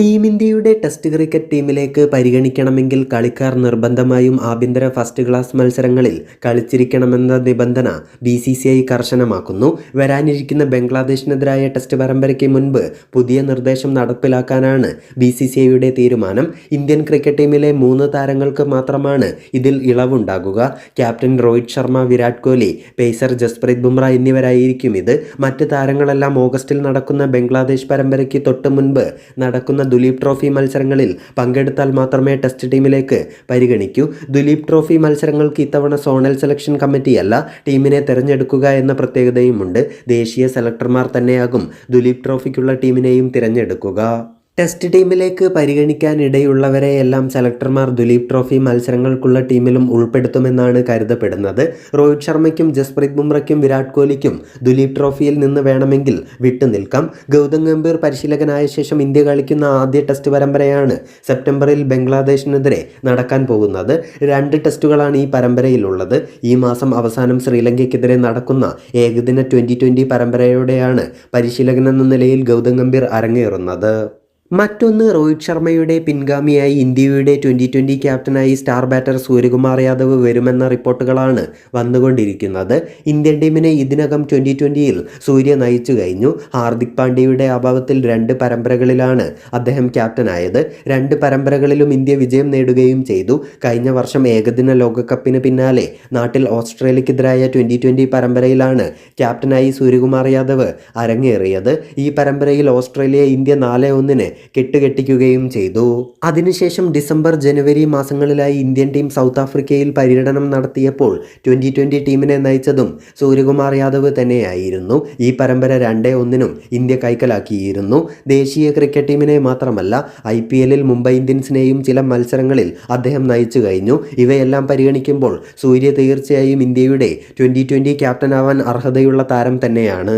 Team ഇന്ത്യയുടെ test cricket ടീമിലേക്ക് പരിഗണിക്കണമെങ്കിൽ കളിക്കാർ നിർബന്ധമായും ആഭ്യന്തര ഫസ്റ്റ് ക്ലാസ് മത്സരങ്ങളിൽ കളിച്ചിരിക്കണമെന്ന നിബന്ധന ബി സി സി ഐ കർശനമാക്കുന്നു. വരാനിരിക്കുന്ന ബംഗ്ലാദേശിനെതിരായ ടെസ്റ്റ് പരമ്പരയ്ക്ക് മുൻപ് പുതിയ നിർദ്ദേശം നടപ്പിലാക്കാനാണ് ബി സി സി ഐയുടെ തീരുമാനം. ഇന്ത്യൻ ക്രിക്കറ്റ് ടീമിലെ മൂന്ന് താരങ്ങൾക്ക് മാത്രമാണ് ഇതിൽ ഇളവുണ്ടാകുക. ക്യാപ്റ്റൻ രോഹിത് ശർമ്മ വിരാട് കോഹ്ലി പേസർ ജസ്പ്രീത് ബുംറ എന്നിവരായിരിക്കും ഇത്. മറ്റ് താരങ്ങളെല്ലാം ഓഗസ്റ്റിൽ നടക്കുന്ന ബംഗ്ലാദേശ് പരമ്പരയ്ക്ക് തൊട്ട് മുൻപ് നടക്കുന്ന ദുലീപ് ട്രോഫി മത്സരങ്ങളിൽ പങ്കെടുത്താൽ മാത്രമേ ടെസ്റ്റ് ടീമിലേക്ക് പരിഗണിക്കൂ. ദുലീപ് ട്രോഫി മത്സരങ്ങൾക്ക് ഇത്തവണ സോണൽ സെലക്ഷൻ കമ്മിറ്റിയല്ല ടീമിനെ തിരഞ്ഞെടുക്കുക എന്ന പ്രത്യേകതയുമുണ്ട്. ദേശീയ സെലക്ടർമാർ തന്നെയാകും ദുലീപ് ട്രോഫിക്കുള്ള ടീമിനെയും തിരഞ്ഞെടുക്കുക. ടെസ്റ്റ് ടീമിലേക്ക് പരിഗണിക്കാനിടയുള്ളവരെയെല്ലാം സെലക്ടർമാർ ദുലീപ് ട്രോഫി മത്സരങ്ങൾക്കുള്ള ടീമിലും ഉൾപ്പെടുത്തുമെന്നാണ് കരുതപ്പെടുന്നത്. രോഹിത് ശർമ്മയ്ക്കും ജസ്പ്രീത് ബുംറയ്ക്കും വിരാട് കോഹ്ലിക്കും ദുലീപ് ട്രോഫിയിൽ നിന്ന് വേണമെങ്കിൽ വിട്ടുനിൽക്കാം ഗൗതം ഗംഭീർ പരിശീലകനായ ശേഷം ഇന്ത്യ കളിക്കുന്ന ആദ്യ ടെസ്റ്റ് പരമ്പരയാണ് സെപ്റ്റംബറിൽ ബംഗ്ലാദേശിനെതിരെ നടക്കാൻ പോകുന്നത്. രണ്ട് ടെസ്റ്റുകളാണ് ഈ പരമ്പരയിലുള്ളത്. ഈ മാസം അവസാനം ശ്രീലങ്കയ്ക്കെതിരെ നടക്കുന്ന ഏകദിന ട്വന്റി ട്വന്റി പരമ്പരയോടെയാണ് പരിശീലകനെന്ന നിലയിൽ ഗൗതം ഗംഭീർ അരങ്ങേറുന്നത്. മറ്റൊന്ന് രോഹിത് ശർമ്മയുടെ പിൻഗാമിയായി ഇന്ത്യയുടെ ട്വന്റി ട്വന്റി ക്യാപ്റ്റനായി സ്റ്റാർ ബാറ്റർ സൂര്യകുമാർ യാദവ് വരുമെന്ന റിപ്പോർട്ടുകളാണ് വന്നുകൊണ്ടിരിക്കുന്നത്. ഇന്ത്യൻ ടീമിനെ ഇതിനകം ട്വന്റി ട്വന്റിയിൽ സൂര്യ നയിച്ചു കഴിഞ്ഞു. ഹാർദിക് പാണ്ഡ്യയുടെ അഭാവത്തിൽ രണ്ട് പരമ്പരകളിലാണ് അദ്ദേഹം ക്യാപ്റ്റനായത്. രണ്ട് പരമ്പരകളിലും ഇന്ത്യ വിജയം നേടുകയും ചെയ്തു. കഴിഞ്ഞ വർഷം ഏകദിന ലോകകപ്പിന് പിന്നാലെ നാട്ടിൽ ഓസ്ട്രേലിയക്കെതിരായ ട്വന്റി ട്വന്റി പരമ്പരയിലാണ് ക്യാപ്റ്റനായി സൂര്യകുമാർ യാദവ് അരങ്ങേറിയത്. ഈ പരമ്പരയിൽ ഓസ്ട്രേലിയ ഇന്ത്യ നാല് ഒന്നിന് കെട്ടുകെട്ടിക്കുകയും ചെയ്തു. അതിനുശേഷം ഡിസംബർ ജനുവരി മാസങ്ങളിലായി ഇന്ത്യൻ ടീം സൗത്ത് ആഫ്രിക്കയിൽ പര്യടനം നടത്തിയപ്പോൾ ട്വന്റി ട്വന്റി ടീമിനെ നയിച്ചതും സൂര്യകുമാർ യാദവ് തന്നെയായിരുന്നു. ഈ പരമ്പര രണ്ടേ ഒന്നിനും ഇന്ത്യ കൈക്കലാക്കിയിരുന്നു. ദേശീയ ക്രിക്കറ്റ് ടീമിനെ മാത്രമല്ല ഐ പി എല്ലിൽ മുംബൈ ഇന്ത്യൻസിനെയും ചില മത്സരങ്ങളിൽ അദ്ദേഹം നയിച്ചു കഴിഞ്ഞു. ഇവയെല്ലാം പരിഗണിക്കുമ്പോൾ സൂര്യ തീർച്ചയായും ഇന്ത്യയുടെ ട്വന്റി ട്വന്റി ക്യാപ്റ്റനാവാൻ അർഹതയുള്ള താരം തന്നെയാണ്.